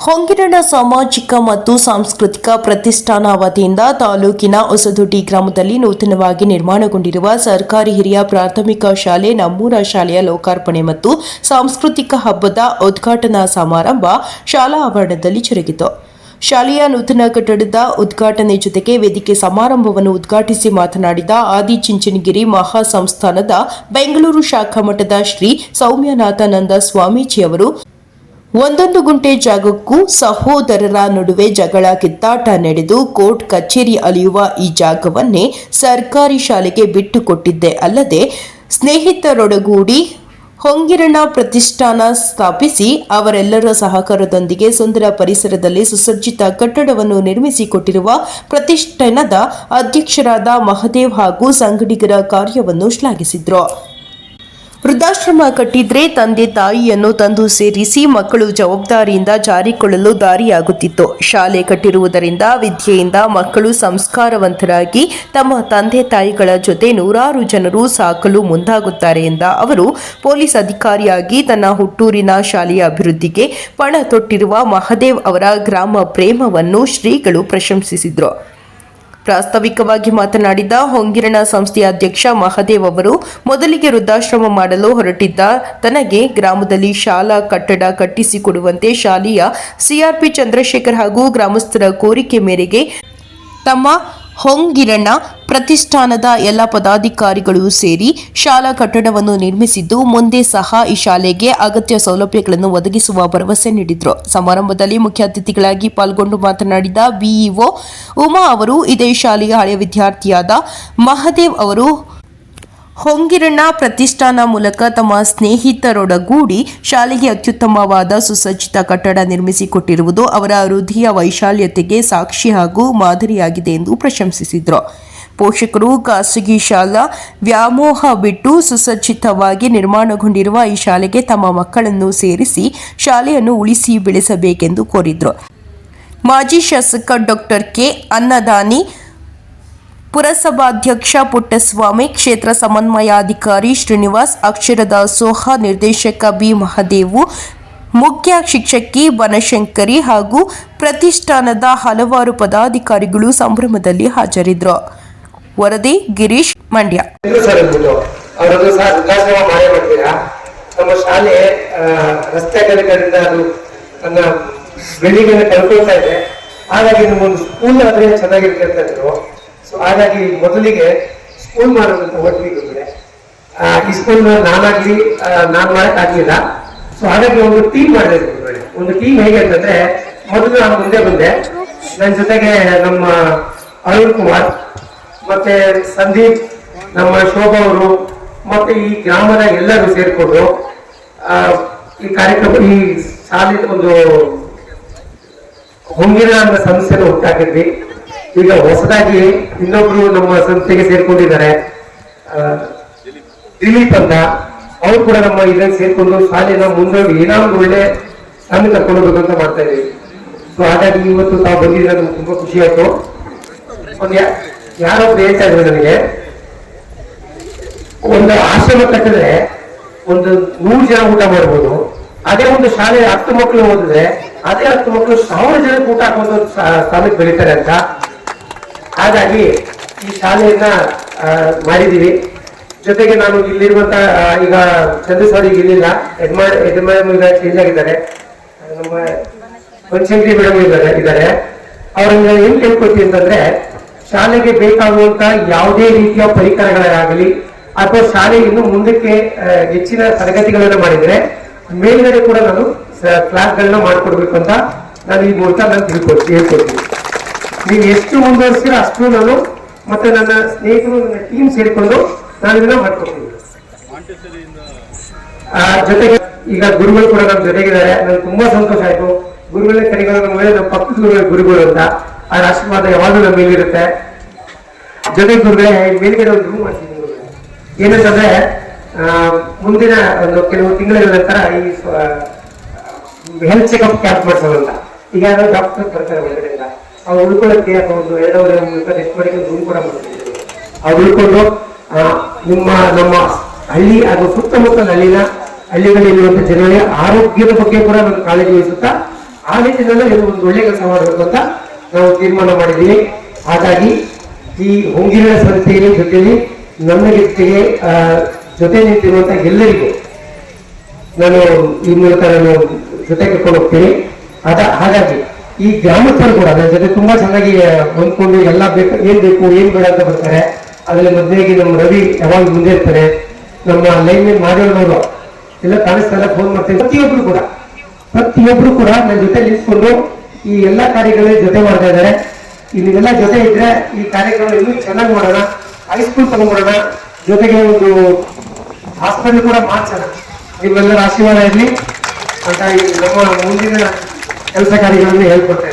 ಹೊಂಗಿರಣ ಸಾಮಾಜಿಕ ಮತ್ತು ಸಾಂಸ್ಕೃತಿಕ ಪ್ರತಿಷ್ಠಾನ ವತಿಯಿಂದ ತಾಲೂಕಿನ ಹೊಸದುಡ್ಡಿ ಗ್ರಾಮದಲ್ಲಿ ನೂತನವಾಗಿ ನಿರ್ಮಾಣಗೊಂಡಿರುವ ಸರ್ಕಾರಿ ಹಿರಿಯ ಪ್ರಾಥಮಿಕ ಶಾಲೆ ನಮ್ಮೂರ ಶಾಲೆಯ ಲೋಕಾರ್ಪಣೆ ಮತ್ತು ಸಾಂಸ್ಕೃತಿಕ ಹಬ್ಬದ ಉದ್ಘಾಟನಾ ಸಮಾರಂಭ ಶಾಲಾ ಆವರಣದಲ್ಲಿ ಜರುಗಿತು. ಶಾಲೆಯ ನೂತನ ಕಟ್ಟಡದ ಉದ್ಘಾಟನೆ ಜೊತೆಗೆ ವೇದಿಕೆ ಸಮಾರಂಭವನ್ನು ಉದ್ಘಾಟಿಸಿ ಮಾತನಾಡಿದ ಆದಿಚುಂಚನಗಿರಿ ಮಹಾಸಂಸ್ಥಾನದ ಬೆಂಗಳೂರು ಶಾಖಾ ಮಠದ ಶ್ರೀ ಸೌಮ್ಯನಾಥಾನಂದ ಸ್ವಾಮೀಜಿ ಅವರು ಒಂದೊಂದು ಗುಂಟೆ ಜಾಗಕ್ಕೂ ಸಹೋದರರ ನಡುವೆ ಜಗಳ, ಕಿತ್ತಾಟ ನಡೆದು ಕೋರ್ಟ್ ಕಚೇರಿ ಅಲಿಯುವ ಈ ಜಾಗವನ್ನೇ ಸರ್ಕಾರಿ ಶಾಲೆಗೆ ಬಿಟ್ಟುಕೊಟ್ಟಿದ್ದೆ ಅಲ್ಲದೆ ಸ್ನೇಹಿತರೊಡಗೂಡಿ ಹೊಂಗಿರಣ ಪ್ರತಿಷ್ಠಾನ ಸ್ಥಾಪಿಸಿ ಅವರೆಲ್ಲರ ಸಹಕಾರದೊಂದಿಗೆ ಸುಂದರ ಪರಿಸರದಲ್ಲಿ ಸುಸಜ್ಜಿತ ಕಟ್ಟಡವನ್ನು ನಿರ್ಮಿಸಿಕೊಟ್ಟಿರುವ ಪ್ರತಿಷ್ಠಾನದ ಅಧ್ಯಕ್ಷರಾದ ಮಹದೇವ್ ಹಾಗೂ ಸಂಗಡಿಗರ ಕಾರ್ಯವನ್ನು ಶ್ಲಾಘಿಸಿದ್ರು. ವೃದ್ಧಾಶ್ರಮ ಕಟ್ಟಿದ್ರೆ ತಂದೆ ತಾಯಿಯನ್ನು ತಂದು ಸೇರಿಸಿ ಮಕ್ಕಳು ಜವಾಬ್ದಾರಿಯಿಂದ ಜಾರಿಕೊಳ್ಳಲು ದಾರಿಯಾಗುತ್ತಿತ್ತು. ಶಾಲೆ ಕಟ್ಟಿರುವುದರಿಂದ ವಿದ್ಯೆಯಿಂದ ಮಕ್ಕಳು ಸಂಸ್ಕಾರವಂತರಾಗಿ ತಮ್ಮ ತಂದೆ ತಾಯಿಗಳ ಜೊತೆ ನೂರಾರು ಜನರು ಸಾಕಲು ಮುಂದಾಗುತ್ತಾರೆ ಎಂದ ಅವರು, ಪೊಲೀಸ್ ಅಧಿಕಾರಿಯಾಗಿ ತನ್ನ ಹುಟ್ಟೂರಿನ ಶಾಲೆಯ ಅಭಿವೃದ್ಧಿಗೆ ಪಣ ತೊಟ್ಟಿರುವ ಮಹದೇವ್ ಅವರ ಗ್ರಾಮ ಪ್ರೇಮವನ್ನು ಶ್ರೀಗಳು ಪ್ರಶಂಸಿಸಿದರು. ಪ್ರಾಸ್ತಾವಿಕವಾಗಿ ಮಾತನಾಡಿದ ಹೊಂಗಿರಣ ಸಂಸ್ಥೆಯ ಅಧ್ಯಕ್ಷ ಮಹದೇವ್ ಅವರು, ಮೊದಲಿಗೆ ವೃದ್ಧಾಶ್ರಮ ಮಾಡಲು ಹೊರಟಿದ್ದ ತನಗೆ ಗ್ರಾಮದಲ್ಲಿ ಶಾಲಾ ಕಟ್ಟಡ ಕಟ್ಟಿಸಿಕೊಡುವಂತೆ ಶಾಲೆಯ ಸಿಆರ್ಪಿ ಚಂದ್ರಶೇಖರ್ ಹಾಗೂ ಗ್ರಾಮಸ್ಥರ ಕೋರಿಕೆ ಮೇರೆಗೆ ತಮ್ಮ ಹೊಂಗಿರಣ್ಣ ಪ್ರತಿಷ್ಠಾನದ ಎಲ್ಲ ಪದಾಧಿಕಾರಿಗಳು ಸೇರಿ ಶಾಲಾ ಕಟ್ಟಡವನ್ನು ನಿರ್ಮಿಸಿದ್ದು ಮುಂದೆ ಸಹ ಈ ಶಾಲೆಗೆ ಅಗತ್ಯ ಸೌಲಭ್ಯಗಳನ್ನು ಒದಗಿಸುವ ಭರವಸೆ ನೀಡಿದರು. ಸಮಾರಂಭದಲ್ಲಿ ಮುಖ್ಯ ಅತಿಥಿಗಳಾಗಿ ಪಾಲ್ಗೊಂಡು ಮಾತನಾಡಿದ ಬಿಇಒ ಉಮಾ ಅವರು, ಇದೇ ಶಾಲೆಯ ಹಳೆಯ ವಿದ್ಯಾರ್ಥಿಯಾದ ಮಹದೇವ್ ಅವರು ಹೊಂಗಿರಣ್ಣ ಪ್ರತಿಷ್ಠಾನ ಮೂಲಕ ತಮ್ಮ ಸ್ನೇಹಿತರೊಡಗೂಡಿ ಶಾಲೆಗೆ ಅತ್ಯುತ್ತಮವಾದ ಸುಸಜ್ಜಿತ ಕಟ್ಟಡ ನಿರ್ಮಿಸಿಕೊಟ್ಟಿರುವುದು ಅವರ ಹೃದಯ ವೈಶಾಲ್ಯತೆಗೆ ಸಾಕ್ಷಿ ಹಾಗೂ ಮಾದರಿಯಾಗಿದೆ ಎಂದು ಪ್ರಶಂಸಿಸಿದರು. ಪೋಷಕರು ಖಾಸಗಿ ಶಾಲಾ ವ್ಯಾಮೋಹ ಬಿಟ್ಟು ಸುಸಜ್ಜಿತವಾಗಿ ನಿರ್ಮಾಣಗೊಂಡಿರುವ ಈ ಶಾಲೆಗೆ ತಮ್ಮ ಮಕ್ಕಳನ್ನು ಸೇರಿಸಿ ಶಾಲೆಯನ್ನು ಉಳಿಸಿ ಬೆಳೆಸಬೇಕೆಂದು ಕೋರಿದರು. ಮಾಜಿ ಶಾಸಕ ಡಾಕ್ಟರ್ ಕೆ. ಅನ್ನದಾನಿ ಪುರಸಭಾಧ್ಯಕ್ಷ ಪುಟ್ಟಸ್ವಾಮಿ, ಕ್ಷೇತ್ರ ಸಮನ್ವಯಾಧಿಕಾರಿ ಶ್ರೀನಿವಾಸ್ ಅಕ್ಷರ ದಾಸೋಹ ನಿರ್ದೇಶಕ ಬಿ. ಮಹದೇವು, ಮುಖ್ಯ ಶಿಕ್ಷಕಿ ಬನಶಂಕರಿ ಹಾಗೂ ಪ್ರತಿಷ್ಠಾನದ ಹಲವಾರು ಪದಾಧಿಕಾರಿಗಳು ಸಂಭ್ರಮದಲ್ಲಿ ಹಾಜರಿದ್ದರು. ವರದಿ, ಗಿರೀಶ್ ಮಂಡ್ಯ. ನಮ್ಮ ಶಾಲೆ ರಸ್ತೆ ಅಗಲಗಳಿಂದ ಅದು ತನ್ನ ಅನ್ನು ಕಳ್ಕೊಳ್ತಾ ಇದೆ. ಹಾಗಾಗಿ ನಮ್ಮೊಂದು ಸ್ಕೂಲ್ ಆದ್ರೆ ಚೆನ್ನಾಗಿರುತ್ತೆ ಅಂತ ಇದ್ರು ಹಾಗಾಗಿ ಮೊದಲಿಗೆ ಸ್ಕೂಲ್ ಮಾಡೋದಂತ ಒಟ್ಟಿಗೆ ಈ ಸ್ಕೂಲ್ ನಾನಾಗ್ಲಿ ನಾನು ಮಾಡಕ್ ಆಗ್ಲಿಲ್ಲ ಸೊ ಹಾಗಾಗಿ ಒಂದು ಟೀಮ್ ಮಾಡಿದೆ. ಒಂದು ಟೀಮ್ ಹೇಗೆ ಅಂತಂದ್ರೆ, ಮೊದಲು ನಾನು ಮುಂದೆ ಬಂದೆ. ನನ್ನ ಜೊತೆಗೆ ನಮ್ಮ ಅರುಣ್ ಕುಮಾರ್, ಮತ್ತೆ ಸಂದೀಪ್, ನಮ್ಮ ಶೋಭಾ ಅವರು, ಮತ್ತೆ ಈ ಗ್ರಾಮದ ಎಲ್ಲರೂ ಸೇರಿಕೊಂಡು ಈ ಕಾರ್ಯಕ್ರಮ, ಈ ಶಾಲೆ ಒಂದು ಹೊಂಗಿರ ಅನ್ನೋ ಸಮಸ್ಯೆನ ಹುಟ್ಟಾಕಿದ್ವಿ ಈಗ ಹೊಸದಾಗಿ ಇನ್ನೊಬ್ರು ನಮ್ಮ ಸಂಸ್ಥೆಗೆ ಸೇರ್ಕೊಂಡಿದ್ದಾರೆ. ದಿಲೀಪ್ ಅಂತ. ಅವ್ರು ಕೂಡ ನಮ್ಮ ಇದನ್ನು ಸೇರ್ಕೊಂಡು ಶಾಲೆನ ಮುಂದೋಗಿ ಏನಾದ್ರು ಒಳ್ಳೆ ಸ್ಥಾನ ಅಂತ ಮಾಡ್ತಾ ಇದೀವಿ ಸೊ ಹಾಗಾಗಿ ಇವತ್ತು ತಾವು ಬಂದಿದ್ರೆ ನಮ್ಗೆ ತುಂಬಾ ಖುಷಿ ಆಯ್ತು. ಯಾರೊಬ್ರು ಹೇಳ್ತಾ ಇದ್ರು ನನಗೆ ಒಂದು ಆಶ್ರಮ ಕಟ್ಟಿದ್ರೆ ಒಂದು ನೂರು ಜನ ಊಟ ಮಾಡ್ಬೋದು. ಅದೇ ಒಂದು ಶಾಲೆ ಹತ್ತು ಮಕ್ಕಳು ಓದಿದ್ರೆ ಅದೇ ಹತ್ತು ಮಕ್ಕಳು ಸಾವಿರ ಜನಕ್ಕೆ ಊಟ ಸ್ಥಾ- ಸ್ಥಾನಕ್ಕೆ ಬೆಳೀತಾರೆ ಅಂತ. ಹಾಗಾಗಿ ಈ ಶಾಲೆಯನ್ನ ಮಾಡಿದ್ದೀವಿ. ಜೊತೆಗೆ ನಾನು ಇಲ್ಲಿರುವಂತ ಈಗ ಈಗ ಚಂದ್ರಸರ್ ಈಗ ಇಲ್ಲಿಲ್ಲ. ಹೆಡ್ ಈಗ ಚೇಂಜ್ ಆಗಿದ್ದಾರೆ. ನಮ್ಮ ಪಂಚಂಗಿ ಮೇಡಮ್ ಇದ್ದಾರೆ ಇದ್ದಾರೆ. ಅವ್ರನ್ನ ಏನ್ ಕೇಳ್ಕೊತೀವಿ ಅಂತಂದ್ರೆ, ಶಾಲೆಗೆ ಬೇಕಾಗುವಂತ ಯಾವುದೇ ರೀತಿಯ ಪರಿಕರಗಳಾಗಲಿ ಅಥವಾ ಶಾಲೆ ಇನ್ನು ಮುಂದಕ್ಕೆ ಹೆಚ್ಚಿನ ತರಗತಿಗಳನ್ನ ಮಾಡಿದ್ರೆ ಮೇಲ್ಗಡೆ ಕೂಡ ನಾನು ಕ್ಲಾಸ್ಗಳನ್ನ ಮಾಡ್ಕೊಡ್ಬೇಕು ಅಂತ ನಾನು ಈ ಮೂಲಕ ನಾನು ತಿಳ್ಕೊಳ್ತೀನಿ. ಹೇಳ್ಕೊಡ್ತೀನಿ ನೀವು ಎಷ್ಟು ಮುಂದುವರಿಸ್ತೀರ ಅಷ್ಟು ನಾನು ಮತ್ತೆ ನನ್ನ ಸ್ನೇಹಿತರು ನನ್ನ ಟೀಮ್ ಸೇರಿಕೊಂಡು ನಾನು ಇದನ್ನ ಮಾಡ್ಕೊಡ್ತೀನಿ ಜೊತೆಗೆ ಈಗ ಗುರುಗಳು ಕೂಡ ನಮ್ಮ ಜೊತೆಗಿದ್ದಾರೆ. ನನಗೆ ತುಂಬಾ ಸಂತೋಷ ಆಯ್ತು. ಗುರುಗಳೇ ಕರಿಗಳು ನಮ್ಮ ನಮ್ಮ ಪಕ್ಕದ ಗುರುಗಳ ಗುರುಗಳು ಅಂತ. ಆ ಆಶೀರ್ವಾದ ಯಾವಾಗಲೂ ನಮ್ಮ ಮೇಲಿರುತ್ತೆ. ಜೊತೆಗೆ ಗುರುಗಳೇ ಮೇಲ್ಗಡೆ ಒಂದು ರೂಮ್ ಮಾಡ್ತೀನಿ ಏನಂತಂದ್ರೆ ಮುಂದಿನ ಒಂದು ಕೆಲವು ತಿಂಗಳ ನಂತರ ಈ ಹೆಲ್ತ್ ಚೆಕಪ್ ಕ್ಯಾಂಪ್ ಮಾಡಿಸೋದಂತ ಈಗ ಡಾಕ್ಟರ್ ಬರ್ತಾರೆ ಹೊರಗಡೆಯಿಂದ ಅವ್ರು ಉಳ್ಕೊಳ್ಳೋಕೆ ಅಥವಾ ಒಂದು ಎರಡೂವರೆ ಎಷ್ಟು ಮಾಡಿ ರೂಮ್ ಕೂಡ ಅವ್ರು ಉಳ್ಕೊಂಡು ನಿಮ್ಮ, ನಮ್ಮ ಹಳ್ಳಿ ಹಾಗೂ ಸುತ್ತಮುತ್ತಲ ಹಳ್ಳಿನ ಹಳ್ಳಿಗಳಲ್ಲಿರುವಂತ ಜನರ ಆರೋಗ್ಯದ ಬಗ್ಗೆ ಕೂಡ ನಾನು ಕಾಳಜಿ ವಹಿಸುತ್ತಾ, ಆ ನಿಟ್ಟಿನಲ್ಲಿ ಇದು ಒಂದು ಒಳ್ಳೆಯ ಕೆಲಸ ಮಾಡಬೇಕು ಅಂತ ನಾವು ತೀರ್ಮಾನ ಮಾಡಿದ್ದೀವಿ. ಹಾಗಾಗಿ ಈ ಹೊಂಗಿನ ಸಂಸ್ಥೆಯ ಜೊತೆಯಲ್ಲಿ ನನ್ನ ಜೊತೆಗೆ ಜೊತೆ ನಿಂತಿರುವಂತ ಎಲ್ಲರಿಗೂ ನಾನು ಈ ಮೂಲಕ ನಾನು ಜೊತೆ ಕರ್ಕೊಂಡು ಹೋಗ್ತೀನಿ. ಅದ ಹಾಗಾಗಿ ಈ ಗ್ರಾಮಸ್ಥರು ಕೂಡ ಅದರ ಜೊತೆ ತುಂಬಾ ಚೆನ್ನಾಗಿ ಹೊಂದ್ಕೊಂಡು ಎಲ್ಲ ಬೇಕು, ಏನ್ ಬೇಕು, ಏನ್ ಬೇಡ ಅಂತ ಬರ್ತಾರೆ. ಅದ್ರಲ್ಲಿ ಮೊದಲಾಗಿ ನಮ್ಮ ರವಿ ಯಾವಾಗ ಮುಂದೆ ಇರ್ತಾರೆ. ನಮ್ಮ ಲೈನ್ ಮೇಲೆ ಮಾಡೋಣವರು ಎಲ್ಲ ಕಾಣಿಸ್ತಾರೆ ಫೋನ್ ಮಾಡ್ತಾರೆ ಪ್ರತಿಯೊಬ್ರು ಕೂಡ ಪ್ರತಿಯೊಬ್ರು ಕೂಡ ನನ್ನ ಜೊತೆ ನಿಂತ್ಕೊಂಡು ಈ ಎಲ್ಲ ಕಾರ್ಯಗಳಲ್ಲಿ ಜೊತೆ ಮಾಡ್ತಾ ಇದ್ದಾರೆ. ಇಲ್ಲಿಗೆಲ್ಲ ಜೊತೆ ಇದ್ರೆ ಈ ಕಾರ್ಯಕ್ರಮ ಇನ್ನೂ ಚೆನ್ನಾಗಿ ಮಾಡೋಣ ಹೈಸ್ಕೂಲ್ ತಗೊಂಡ್ಬಿಡೋಣ ಜೊತೆಗೆ ಒಂದು ಹಾಸ್ಪಿಟಲ್ ಕೂಡ ಮಾಡ್ಸೋಣ. ನಿಮ್ಮೆಲ್ಲರ ಆಶೀರ್ವಾದ ಇರಲಿ. ಅಂತ ನಮ್ಮ ಮುಂದಿನ ಕೆಲಸ ಕಾರ್ಯಗಳನ್ನು ಹೇಳ್ಕೊಡ್ತೇನೆ